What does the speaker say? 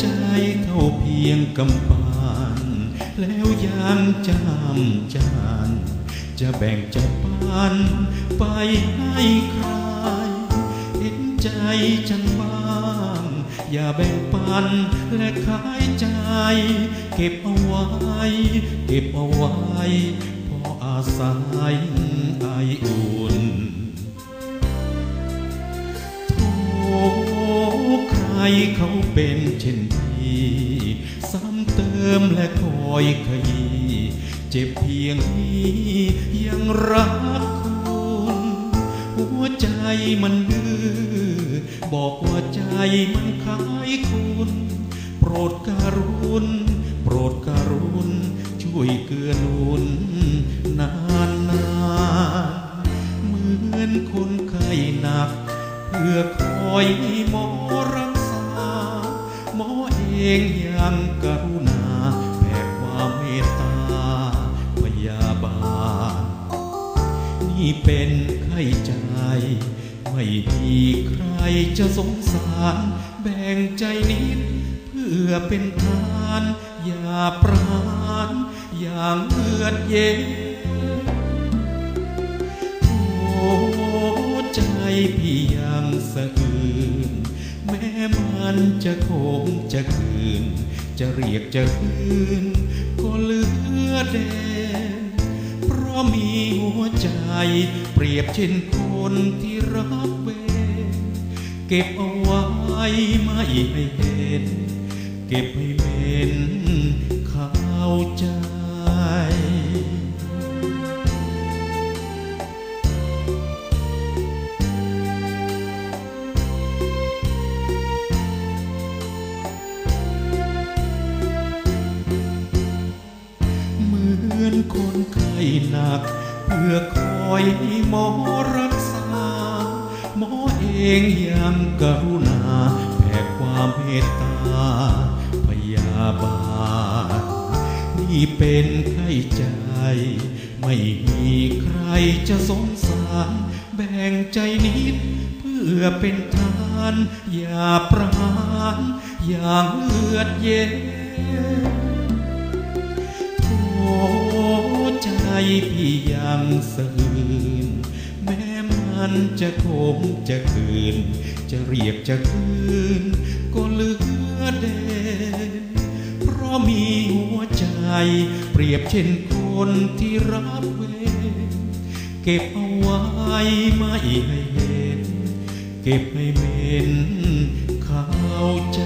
ใจเท่าเพียงกำปานแล้วยางจามจาน จะแบ่งจะปันไปให้ใคร เห็นใจฉันบ้าง อย่าแบ่งปันและขายใจ เก็บเอาไว้ เก็บเอาไว้ พออาศัยไออุ่น เขาเป็นเช่นพี่ซ้ำเติมและคอยขยี้เจ็บเพียงนี้ยังรักคุณหัวใจมันดื้อบอกว่าใจมันขายคุณโปรดการุณโปรดการุณช่วยเกื้อหนุนนานนานเหมือนคนไข้หนัก เพื่อคอย องยังกรุณาแผ่ความเมตตาพยาบาล นี่เป็นไข้ใจ ไม่มีใครจะสงสาร แบ่งใจนิด เพื่อเป็นทาน อย่าปราณอย่างเลือดเย็นโอ้ใจพี่ยังสะอื้น มันจะคงจะคืน จะเรียกจะคืน ก็เหลือแดนเพราะมีหัวใจเปรียบเช่นคนที่รับเวเก็บเอาไว้ไม่ให้เห็น เก็บให้เป็นข้าวใจ อนคนไข้หนัก เพื่อคอยหมอรักษา หมอเองยังกรุณาแผ่ความเมตตา พยาบาลนี่เป็นไข้ใจ ไม่มีใครจะสงสาร แบ่งใจนิด เพื่อเป็นทาน อย่าปราณอย่างเลือดเย็น พี่ยังสะอื้นแม้มันจะคมจะคืน จะเรียกจะคืน ก็เหลือเด่นเพราะมีหัวใจ เปรียบเช่นคนที่รับเวรเก็บเอาไว้ไม่ให้เห็น เก็บให้เป็นข้าวใจ